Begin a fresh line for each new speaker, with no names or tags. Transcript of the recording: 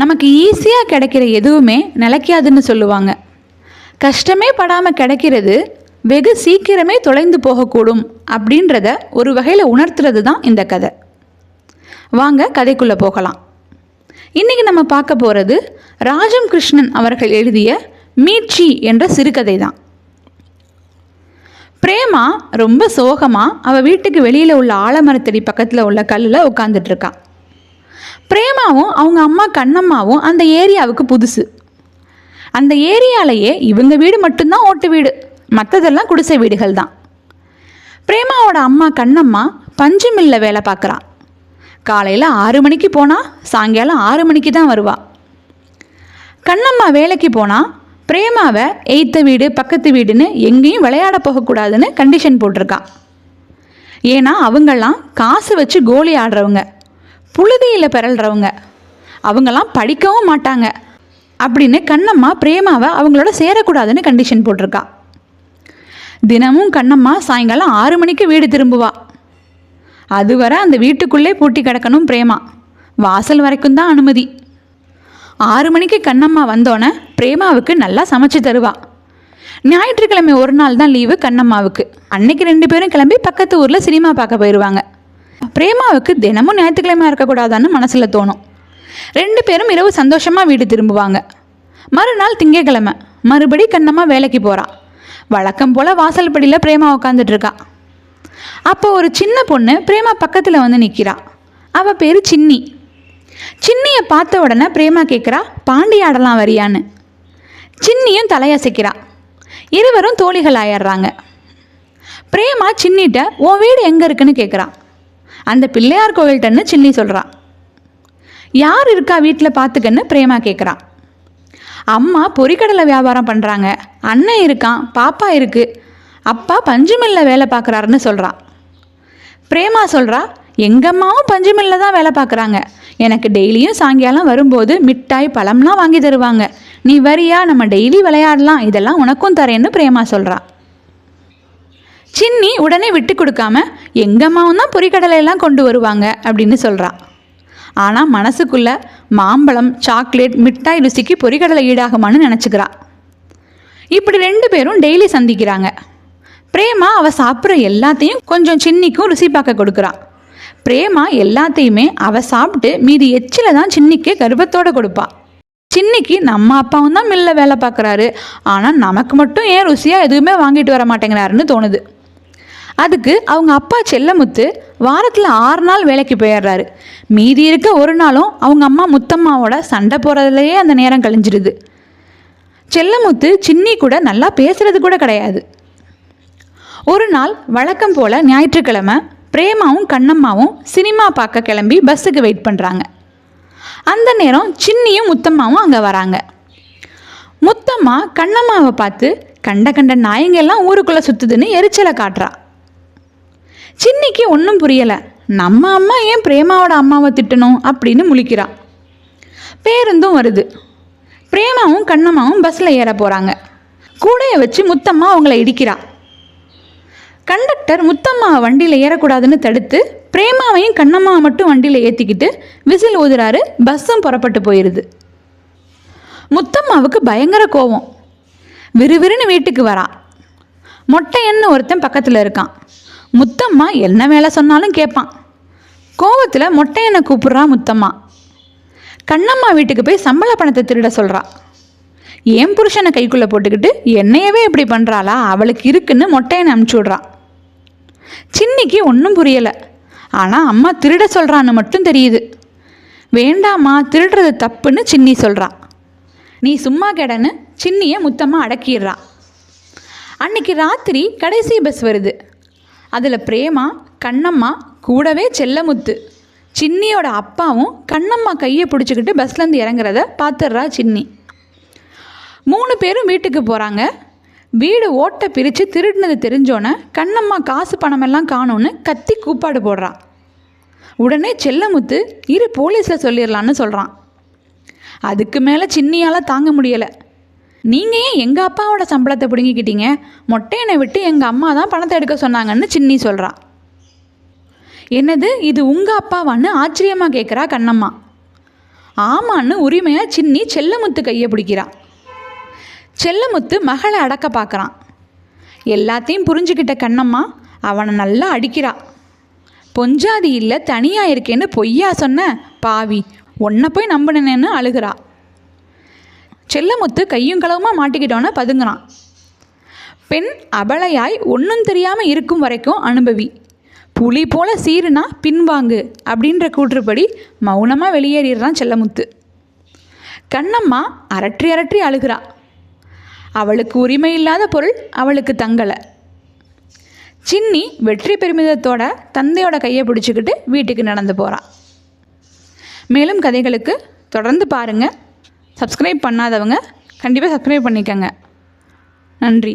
நமக்கு ஈஸியாக கிடைக்கிற எதுவுமே நிலைக்காதுன்னு சொல்லுவாங்க. கஷ்டமே படாமல் கிடைக்கிறது வெகு சீக்கிரமே தொலைந்து போகக்கூடும் அப்படின்றத ஒரு வகையில் உணர்த்துறது தான் இந்த கதை. வாங்க கதைக்குள்ளே போகலாம். இன்றைக்கி நம்ம பார்க்க போகிறது ராஜம் கிருஷ்ணன் அவர்கள் எழுதிய மீட்சி என்ற சிறுகதை தான். பிரேமா ரொம்ப சோகமாக அவள் வீட்டுக்கு வெளியில் உள்ள ஆலமரத்தடி பக்கத்தில் உள்ள கல்லில் உட்காந்துட்ருக்காள் பிரேமாவும் அவங்க அம்மா கண்ணம்மாவும் அந்த ஏரியாவுக்கு புதுசு. அந்த ஏரியாலேயே இவங்க வீடு மட்டும்தான் ஓட்டு வீடு. மற்றதெல்லாம் குடிசை வீடுகள் தான். பிரேமாவோட அம்மா கண்ணம்மா பஞ்சு மில்ல வேலை பார்க்குறா. காலையில் ஆறு மணிக்கு போனால் சாயங்காலம் ஆறு மணிக்கு தான் வருவா. கண்ணம்மா வேலைக்கு போனால் பிரேமாவை எய்த்த வீடு பக்கத்து வீடுன்னு எங்கேயும் விளையாட போகக்கூடாதுன்னு கண்டிஷன் போட்டிருக்கா. ஏன்னா அவங்கெல்லாம் காசு வச்சு கோலி ஆடுறவங்க. புழுதியில் பிறல்றவங்க. அவங்கெல்லாம் படிக்கவும் மாட்டாங்க. அப்படின்னு கண்ணம்மா பிரேமாவை அவங்களோட சேரக்கூடாதுன்னு கண்டிஷன் போட்டிருக்கா. தினமும் கண்ணம்மா சாயங்காலம் ஆறு மணிக்கு வீடு திரும்புவா. அதுவரை அந்த வீட்டுக்குள்ளே பூட்டி கிடக்கணும் பிரேமா. வாசல் வரைக்கும் தான் அனுமதி. ஆறு மணிக்கு கண்ணம்மா வந்தோன்னே பிரேமாவுக்கு நல்லா சமைச்சு தருவா. ஞாயிற்றுக்கிழமை ஒரு நாள் தான் லீவு கண்ணம்மாவுக்கு. அன்னைக்கு ரெண்டு பேரும் கிளம்பி பக்கத்து ஊரில் சினிமா பார்க்க போயிடுவாங்க பிரேமாவுக்கு தினமும் ஞாயிற்றுக்கிழமை இருக்கக்கூடாதான்னு மனசில் தோணும். ரெண்டு பேரும் இரவு சந்தோஷமாக வீடு திரும்புவாங்க. மறுநாள் திங்கக்கிழமை மறுபடி கண்ணம்மா வேலைக்கு போகிறாள் வழக்கம் போல் வாசல்படியில் பிரேமா உட்காந்துட்ருக்கா அப்போ ஒரு சின்ன பொண்ணு பிரேமா பக்கத்தில் வந்து நிற்கிறா அவள் பேர் சின்னி. சின்னியை பார்த்த உடனே பிரேமா கேட்குறா பாண்டி ஆடலாம் வரியான்னு. சின்னியும் தலையசைக்கிறா. இருவரும் தோழிகள் ஆயிடுறாங்க பிரேமா சின்னிட்ட உன் வீடு எங்கே இருக்குன்னு கேட்குறான் அந்த பிள்ளையார் கோவில்கிட்டன்னு சில்லி சொல்கிறான் யார் இருக்கா வீட்டில் பார்த்துக்கன்னு பிரேமா கேட்குறான் அம்மா பொரிக்கடலை வியாபாரம் பண்ணுறாங்க அண்ணன் இருக்கான் பாப்பா இருக்கு. அப்பா பஞ்சுமில்ல வேலை பார்க்குறாருன்னு சொல்கிறான் பிரேமா சொல்கிறா எங்கம்மாவும் பஞ்சுமில்ல தான் வேலை பார்க்குறாங்க எனக்கு டெய்லியும் சாயங்காலம் வரும்போது மிட்டாய் பழம்லாம் வாங்கி தருவாங்க. நீ வரியா நம்ம டெய்லி விளையாடலாம். இதெல்லாம் உனக்கும் தரேன்னு பிரேமா சொல்கிறா சின்னி உடனே விட்டு கொடுக்காம எங்கம்மாவும் தான் பொறிக்கடலையெல்லாம் கொண்டு வருவாங்க அப்படின்னு சொல்கிறான் ஆனால் மனசுக்குள்ள மாம்பழம் சாக்லேட் மிட்டாய் ருசிக்கு பொறிக்கடலை ஈடாகுமான்னு நினச்சிக்கிறான் இப்படி ரெண்டு பேரும் டெய்லி சந்திக்கிறாங்க. பிரேமா அவள் சாப்பிட்ற எல்லாத்தையும் கொஞ்சம் சின்னிக்கும் ருசி பார்க்க கொடுக்குறான் பிரேமா எல்லாத்தையுமே அவள் சாப்பிட்டு மீதி எச்சில தான் சின்னிக்கு கர்ப்பத்தோடு கொடுப்பாள் சின்னிக்கு நம்ம அப்பாவும் தான் மில்ல வேலை பார்க்குறாரு. ஆனால் நமக்கு மட்டும் ஏன் ருசியாக எதுவுமே வாங்கிட்டு வர மாட்டேங்கிறாருன்னு தோணுது. அதுக்கு அவங்க அப்பா செல்லமுத்து வாரத்தில் ஆறு நாள் வேலைக்கு போயிடுறாரு. மீதி இருக்க ஒரு நாளும் அவங்க அம்மா முத்தம்மாவோட சண்டை போகிறதுலையே அந்த நேரம் கழிஞ்சிருது செல்லமுத்து சின்னி கூட நல்லா பேசுறது கூட கிடையாது. ஒரு நாள் வழக்கம் போல் ஞாயிற்றுக்கிழமை பிரேமாவும் கண்ணம்மாவும் சினிமா பார்க்க கிளம்பி பஸ்ஸுக்கு வெயிட் பண்ணுறாங்க அந்த நேரம் சின்னியும் முத்தம்மாவும் அங்கே வராங்க. முத்தம்மா கண்ணம்மாவை பார்த்து கண்ட கண்ட நாயங்கெல்லாம் ஊருக்குள்ளே சுற்றுதுன்னு எரிச்சலை காட்டுறா. சின்னிக்கு ஒன்றும் புரியலை. நம்ம அம்மா ஏன் பிரேமாவோட அம்மாவை திட்டணும் அப்படின்னு முழிக்கிறா. பேருந்தும் வருது. பிரேமாவும் கண்ணம்மாவும் பஸ்ஸில் ஏற போகிறாங்க கூடையை வச்சு முத்தம்மா அவங்கள இடிக்கிறா. கண்டக்டர் முத்தம்மாவை வண்டியில் ஏறக்கூடாதுன்னு தடுத்து பிரேமாவையும் கண்ணம்மாவை மட்டும் வண்டியில் ஏற்றிக்கிட்டு விசில் ஊதுறாரு பஸ்ஸும் புறப்பட்டு போயிடுது முத்தம்மாவுக்கு பயங்கர கோவம். விறுவிறுன்னு வீட்டுக்கு வரா. மொட்டையன்னு ஒருத்தன் பக்கத்தில் இருக்கான். முத்தம்மா என்ன வேலை சொன்னாலும் கேட்பான். கோவத்தில் மொட்டையனை கூப்பிட்றா முத்தம்மா. கண்ணம்மா வீட்டுக்கு போய் சம்பள பணத்தை திருட சொல்கிறா என் புருஷனை கைக்குள்ளே போட்டுக்கிட்டு என்னையவே இப்படி பண்ணுறாளா அவளுக்கு இருக்குன்னு மொட்டையனை அனுப்பிச்சி விட்றா. சின்னிக்கு ஒன்றும் புரியலை. ஆனால் அம்மா திருட சொல்கிறான்னு மட்டும் தெரியுது. வேண்டாம்மா திருடுறது தப்புன்னு சின்னி சொல்கிறா நீ சும்மா கெடன்னு சின்னியை முத்தம்மா அடக்கிடுறா. அன்னைக்கு ராத்திரி கடைசி பஸ் வருது. அதில் பிரேமா கண்ணம்மா கூடவே செல்லமுத்து. சின்னியோட அப்பாவும் கண்ணம்மா கையை பிடிச்சிக்கிட்டு பஸ்லேருந்து இறங்குறத பார்த்துடுறா சின்னி. மூணு பேரும் வீட்டுக்கு போகிறாங்க வீடு ஓட்டை பிரித்து திருடினது தெரிஞ்சோன்னே கண்ணம்மா காசு பணமெல்லாம் காணோன்னு கத்தி கூப்பாடு போடுறான் உடனே செல்லமுத்து இரு போலீஸில் சொல்லிடலான்னு சொல்கிறான் அதுக்கு மேலே சின்னியால் தாங்க முடியலை. நீங்கள் ஏன் எங்கள் அப்பாவோட சம்பளத்தை பிடுங்கிக்கிட்டீங்க? மொட்டையனை விட்டு எங்கள் அம்மா தான் பணத்தை எடுக்க சொன்னாங்கன்னு சின்னி சொல்கிறான் என்னது? இது உங்கள் அப்பாவான்னு ஆச்சரியமாக கேட்குறா கண்ணம்மா. ஆமான்னு உரிமையாக சின்னி செல்லமுத்து கையை பிடிக்கிறான் செல்லமுத்து மகளை அடக்க பார்க்குறான் எல்லாத்தையும் புரிஞ்சுக்கிட்ட கண்ணம்மா அவனை நல்லா அடிக்கிறா. பொஞ்சாதி இல்லை தனியாக இருக்கேன்னு பொய்யா சொன்ன பாவி. உன்னை போய் நம்பினேன்னு அழுகிறா. செல்லமுத்து கையும் களவுமா மாட்டிக்கிட்டோன்னு பதுங்கினான் பெண் அபலையாய் ஒன்றும் தெரியாமல் இருக்கும் வரைக்கும் அனுபவி. புலி போல சீருனா பின்வாங்கு அப்படின்ற கூற்றுப்படி மௌனமாக வெளியேறிடுறான் செல்லமுத்து. கண்ணம்மா அரற்றி அரற்றி அழுகிறா. அவளுக்கு உரிமை இல்லாத பொருள் அவளுக்கு தங்கலை. சின்னி வெற்றி பெருமிதத்தோட தந்தையோட கையை பிடிச்சிக்கிட்டு வீட்டுக்கு நடந்து போகிறான் மேலும் கதைகளுக்கு தொடர்ந்து பாருங்கள் சப்ஸ்கிரைப் பண்ணாதவங்க கண்டிப்பாக சப்ஸ்கிரைப் பண்ணிக்கங்க. நன்றி.